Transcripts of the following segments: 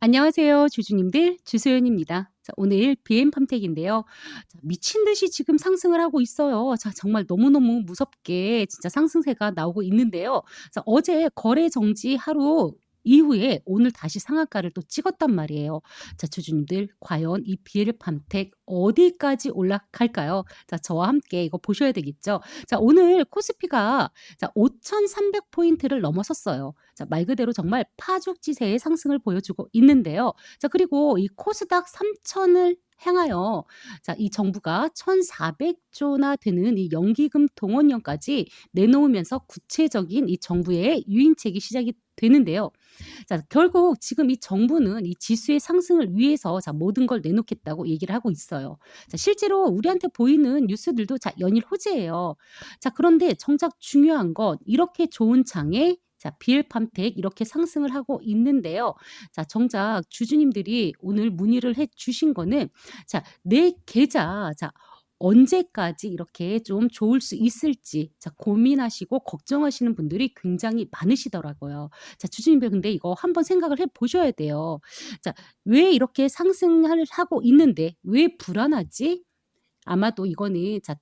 안녕하세요, 주주님들. 주소연입니다. 자, 오늘 BM 팜텍인데요. 자, 미친 듯이 지금 상승을 하고 있어요. 자, 정말 너무너무 무섭게 진짜 상승세가 나오고 있는데요. 자, 어제 거래 정지 하루 이후에 오늘 다시 상한가를 또 찍었단 말이에요. 자, 주주님들, 과연 이 BL 팜텍 어디까지 올라갈까요? 자, 저와 함께 이거 보셔야 되겠죠. 자, 오늘 코스피가 자, 5,300포인트를 넘어섰어요. 자, 말 그대로 정말 파죽지세의 상승을 보여주고 있는데요. 자, 그리고 이 코스닥 3,000을 향하여 자, 이 정부가 1,400조나 되는 이 연기금 동원령까지 내놓으면서 구체적인 이 정부의 유인책이 시작이 되는데요. 자, 결국 지금 이 정부는 이 지수의 상승을 위해서 자, 모든 걸 내놓겠다고 얘기를 하고 있어요. 자, 실제로 우리한테 보이는 뉴스들도 자, 연일 호재예요. 자, 그런데 정작 중요한 건 이렇게 좋은 장에 자, 비엘팜텍 이렇게 상승을 하고 있는데요. 자, 정작 주주님들이 오늘 문의를 해 주신 거는 자, 내 계좌 자, 언제까지 이렇게 좀 좋을 수 있을지 자, 고민하시고 걱정하시는 분들이 굉장히 많으시더라고요. 자, 주주님들 근데 이거 한번 생각을 해 보셔야 돼요. 자, 왜 이렇게 상승을 하고 있는데 왜 불안하지? 아마도 이거는 자,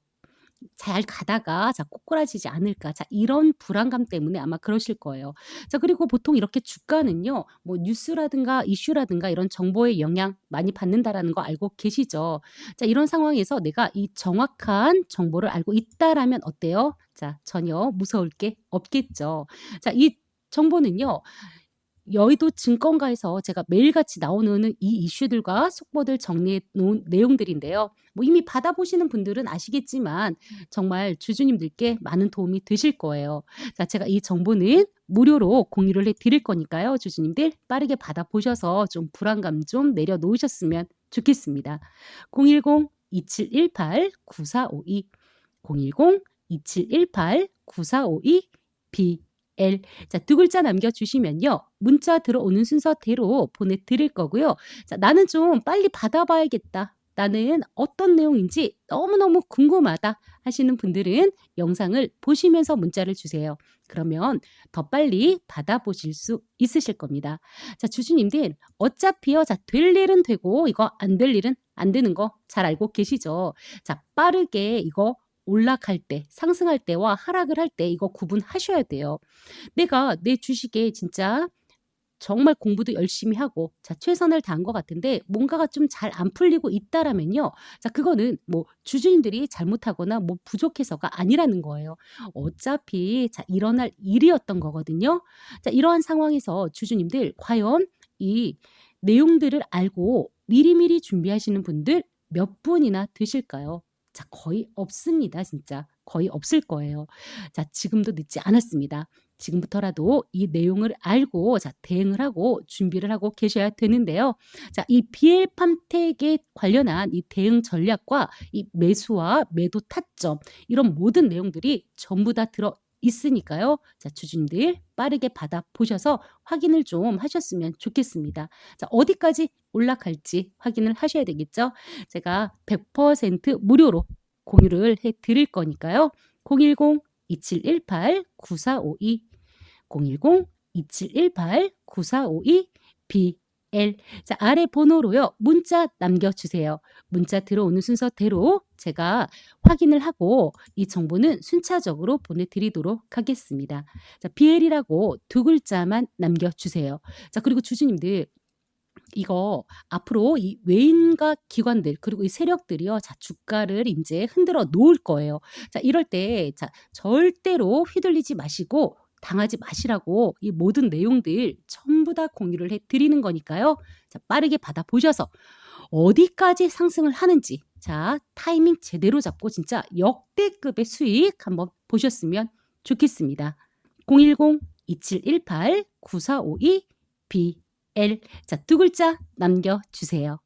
잘 가다가 자 꼬꾸라지지 않을까 자 이런 불안감 때문에 아마 그러실 거예요. 자 그리고 보통 이렇게 주가는요 뭐 뉴스라든가 이슈라든가 이런 정보의 영향 많이 받는다라는 거 알고 계시죠? 자 이런 상황에서 내가 이 정확한 정보를 알고 있다라면 어때요? 자 전혀 무서울 게 없겠죠. 자이 정보는요 여의도 증권가에서 제가 매일같이 나오는 이 이슈들과 속보들 정리해 놓은 내용들인데요. 뭐 이미 받아보시는 분들은 아시겠지만 정말 주주님들께 많은 도움이 되실 거예요. 자, 제가 이 정보는 무료로 공유를 해 드릴 거니까요. 주주님들 빠르게 받아보셔서 좀 불안감 좀 내려놓으셨으면 좋겠습니다. 010-2718-9452 010-2718-9452 B L. 자, 두 글자 남겨주시면요. 문자 들어오는 순서대로 보내드릴 거고요. 자, 나는 좀 빨리 받아봐야겠다. 나는 어떤 내용인지 너무너무 궁금하다 하시는 분들은 영상을 보시면서 문자를 주세요. 그러면 더 빨리 받아보실 수 있으실 겁니다. 자, 주주님들, 어차피요, 자, 될 일은 되고, 이거 안 될 일은 안 되는 거 잘 알고 계시죠? 자, 빠르게 이거 올라갈 때, 상승할 때와 하락을 할 때 이거 구분하셔야 돼요. 내가 내 주식에 진짜 정말 공부도 열심히 하고 자 최선을 다한 것 같은데 뭔가가 좀 잘 안 풀리고 있다라면요. 자 그거는 뭐 주주님들이 잘못하거나 뭐 부족해서가 아니라는 거예요. 어차피 자 일어날 일이었던 거거든요. 자 이러한 상황에서 주주님들 과연 이 내용들을 알고 미리미리 준비하시는 분들 몇 분이나 되실까요? 자, 거의 없습니다. 진짜. 거의 없을 거예요. 자, 지금도 늦지 않았습니다. 지금부터라도 이 내용을 알고 자, 대응을 하고 준비를 하고 계셔야 되는데요. 자, 이 BL 팜텍에 관련한 이 대응 전략과 이 매수와 매도 타점 이런 모든 내용들이 전부 다 들어 있으니까요. 자, 주주님들 빠르게 받아 보셔서 확인을 좀 하셨으면 좋겠습니다. 자, 어디까지 올라갈지 확인을 하셔야 되겠죠? 제가 100% 무료로 공유를 해 드릴 거니까요. 010-2718-9452 010-2718-9452 B L. 자, 아래 번호로요. 문자 남겨주세요. 문자 들어오는 순서대로 제가 확인을 하고 이 정보는 순차적으로 보내드리도록 하겠습니다. 자, BL이라고 두 글자만 남겨주세요. 자, 그리고 주주님들 이거 앞으로 이 외인과 기관들 그리고 이 세력들이요. 자, 주가를 이제 흔들어 놓을 거예요. 자, 이럴 때 자, 절대로 휘둘리지 마시고 당하지 마시라고 이 모든 내용들 전부 다 공유를 해 드리는 거니까요. 자, 빠르게 받아 보셔서 어디까지 상승을 하는지 자, 타이밍 제대로 잡고 진짜 역대급의 수익 한번 보셨으면 좋겠습니다. 010-2718-9452 B L 자, 두 글자 남겨 주세요.